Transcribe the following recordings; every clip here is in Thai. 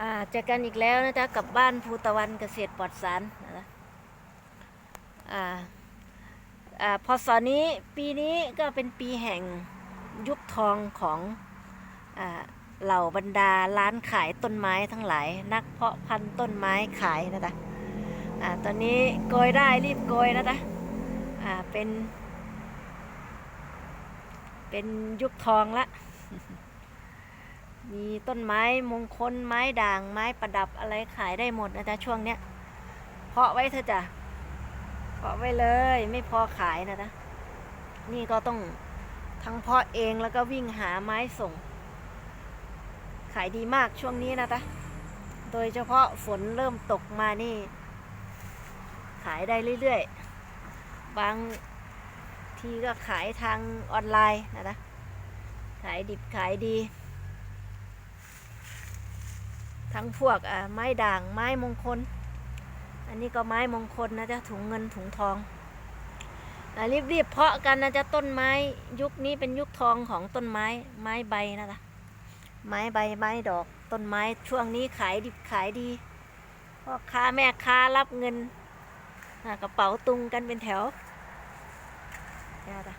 อ่าเจอกันอีกแล้วนะจ๊ะกับบ้านภูตะวันเกษตรปลอดสารนะจ๊ะอ่าอ่าพศนี้ปีนี้ก็เป็นปีแห่งยุคทองของอ่าเหล่าบรรดาร้านขายต้นไม้ทั้งหลาย นักเพาะพันธุ์ต้นไม้ขายนะจ๊ะอ่าตอนนี้โกยได้รีบโกยนะจ๊ะอ่าเป็น เป็นยุคทองละ มีต้นไม้มงคลไม้ด่างไม้ประดับอะไรขายได้หมดนะจ๊ะช่วงเนี้ยเพาะไว้เถอะจ้ะเพาะไว้เลยไม่พอขายนะจ๊ะนี่ก็ต้องทั้งเพาะเองแล้วก็วิ่งหาไม้ส่ง ขายดีมากช่วงนี้นะจ๊ะโดยเฉพาะฝนเริ่มตกมานี่ ขายได้เรื่อยๆ บางทีก็ขายทางออนไลน์นะจ๊ะขายดิบขายดี ทั้งพวกอ่าไม้ด่างไม้มงคล อันนี้ก็ไม้มงคลนะจ๊ะถุงเงินถุงทองรีบๆเพาะกันนะจ๊ะต้นไม้ยุคนี้เป็นยุคทองของต้นไม้ไม้ใบนะจ๊ะไม้ใบไม้ดอกต้นไม้ช่วงนี้ขายดิบขายดีพ่อค้าแม่ค้ารับเงินกระเป๋าตุงกันเป็นแถวนะจ๊ะ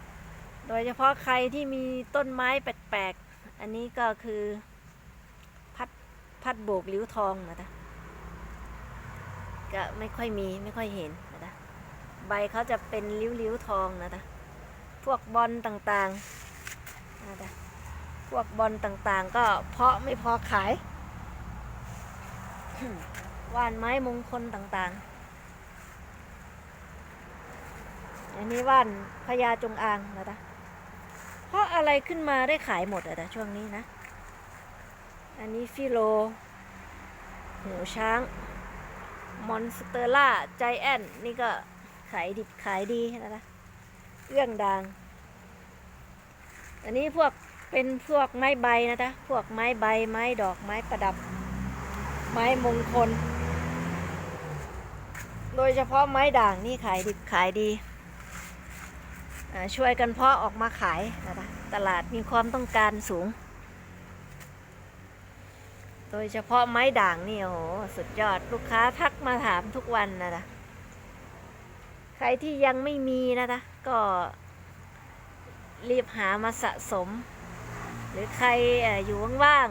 โดยเฉพาะใครที่มีต้นไม้แปลกๆอันนี้ก็คือ พัดโบกลิ้วทองนะจ๊ะก็ไม่ค่อยมีไม่ค่อยเห็นนะจ๊ะใบเขาจะเป็นริ้วริ้วๆทองนะจ๊ะพวกบอลต่างๆนะจ๊ะพวกบอลต่างๆ ก็เพาะไม่พอขายว่านไม้มงคลต่างๆ อันนี้ว่านพญาจงอางนะจ๊ะเพราะอะไรขึ้นมาได้ขายหมดอะจ๊ะช่วงนี้นะ อันนี้ฟิโลหูช้าง มอนสเตอร่าใจแอนนี่ก็ขายดิบขายดีนะนะเอื้องดางอันนี้พวกเป็นพวกไม้ใบนะจ๊ะพวกไม้ใบไม้ดอกไม้ประดับ ไม้มงคล โดยเฉพาะไม้ด่างนี่ขายดิบขายดี ช่วยกันเพาะออกมาขายนะจ๊ะตลาดมีความต้องการสูง โดยเฉพาะไม้ด่างนี่โอ้โหสุดยอดลูกค้าทักมาถามทุกวันนะนะใครที่ยังไม่มีนะนะก็รีบหามาสะสม หรือใครเอ่ออยู่ว่าง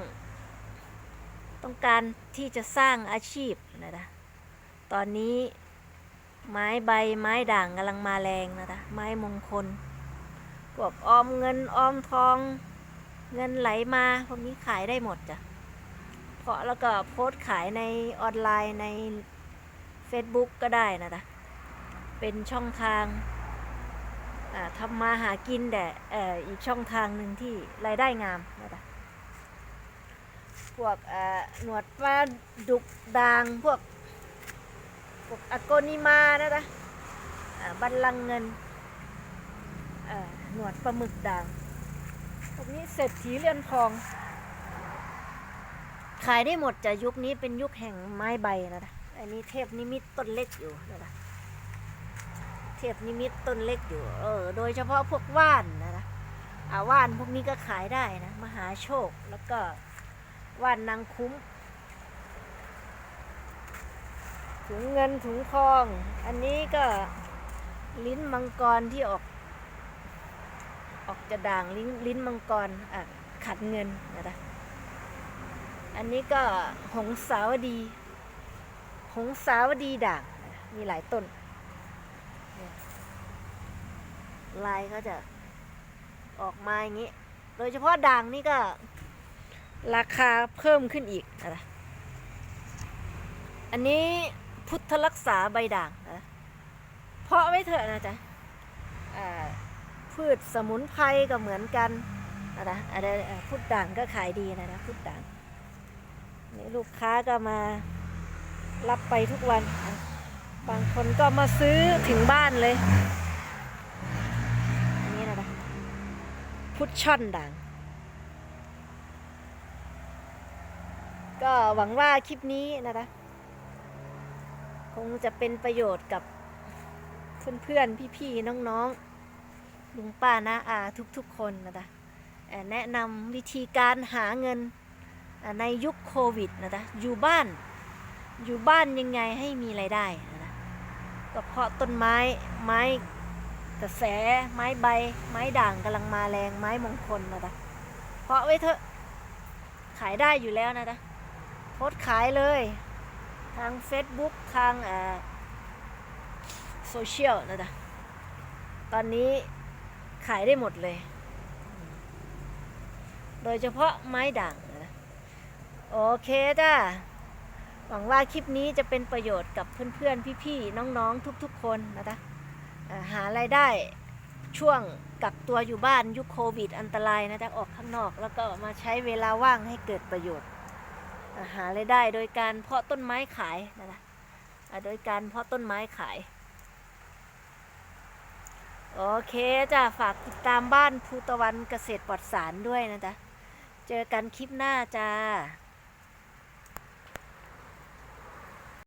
ๆต้องการที่จะสร้างอาชีพนะนะตอนนี้ไม้ใบไม้ด่างกำลังมาแรงนะนะไม้มงคลพวกออมเงินออมทอง เงินไหลมาพวกนี้ขายได้หมดจ้ะ เพราะแล้วก็โพสต์ขายในออนไลน์ใน Facebook ก็ได้นะจ๊ะเป็นช่องทางทำมาหากินแต่อีกช่องทางหนึ่งที่รายได้งามนะจ๊ะพวกหนวดปลาดุกด่างพวกพวกอโกนิมานะจ๊ะบัลลังก์เงินหนวดปลาหมึกด่างพวกนี้เศรษฐีเรือนทอง ขายได้หมดจะยุคนี้เป็นยุคแห่งไม้ใบนะนะอันนี้เทพนิมิตต้นเล็กอยู่นะนะเทพนิมิตต้นเล็กอยู่ เออ โดยเฉพาะพวกว่านนะนะอาว่านพวกนี้ก็ขายได้นะ มหาโชค แล้วก็ว่านนางคุ้ม ถุงเงินถุงทอง อันนี้ก็ลิ้นมังกรที่ออก ออกจะด่างลิ้นลิ้นมังกร อะ ขัดเงินนะนะ อันนี้ก็หงสาวดี หงสาวดีด่าง มีหลายต้น ลายเขาจะออกมาอย่างนี้ โดยเฉพาะด่างนี่ก็ ราคาเพิ่มขึ้นอีกนะอันนี้พุทธรักษาใบด่างนะเพาะไว้เถอะนะจ๊ะพืชสมุนไพรก็เหมือนกันนะนะอะไรพุทธด่างก็ขายดีนะนะพุทธด่าง นี่ลูกค้าก็มารับไปทุกวัน บางคนก็มาซื้อถึงบ้านเลยอันนี้นะนะพุทช่อนด่าง ก็หวังว่าคลิปนี้นะนะคงจะเป็นประโยชน์กับเพื่อนๆ พี่ๆ น้องๆ ลุงป้านะอาทุกๆ คนนะนะแนะนำวิธีการหาเงิน ในยุคโควิดนะจ๊ะอยู่บ้านอยู่บ้านยังไงให้มีไรายได้นะจ๊ะก็เพาะต้นไม้ไม้กระแสไม้ใบ ไม้ด่างกำลังมาแรงไม้มงคลนะจ๊ะเพาะไว้เถอะขายได้อยู่แล้วนะจ๊ะโพสขายเลย ทาง Facebook ทางโซเชียลนะจ๊ะตอนนี้ขายได้หมดเลย โดยเฉพาะไม้ด่าง โอเคจ้าหวังว่าคลิปนี้จะเป็นประโยชน์กับเพื่อนๆ พี่ๆ น้องๆ ทุกๆ คนนะจ๊ะหาไรายได้ช่วงกักตัวอยู่บ้านยุคโควิด อันตรายนะจ๊ะออกข้างนอก แล้วก็มาใช้เวลาว่างให้เกิดประโยชน์ หาไรายได้โดยการเพาะต้นไม้ขายนะจ๊ะโดยการเพาะต้นไม้ขาย โอเคจ้ะฝากติดตามบ้านภูตะวันเกษตรปลอดสารด้วยนะจ๊ะ เจอกันคลิปหน้าจ้า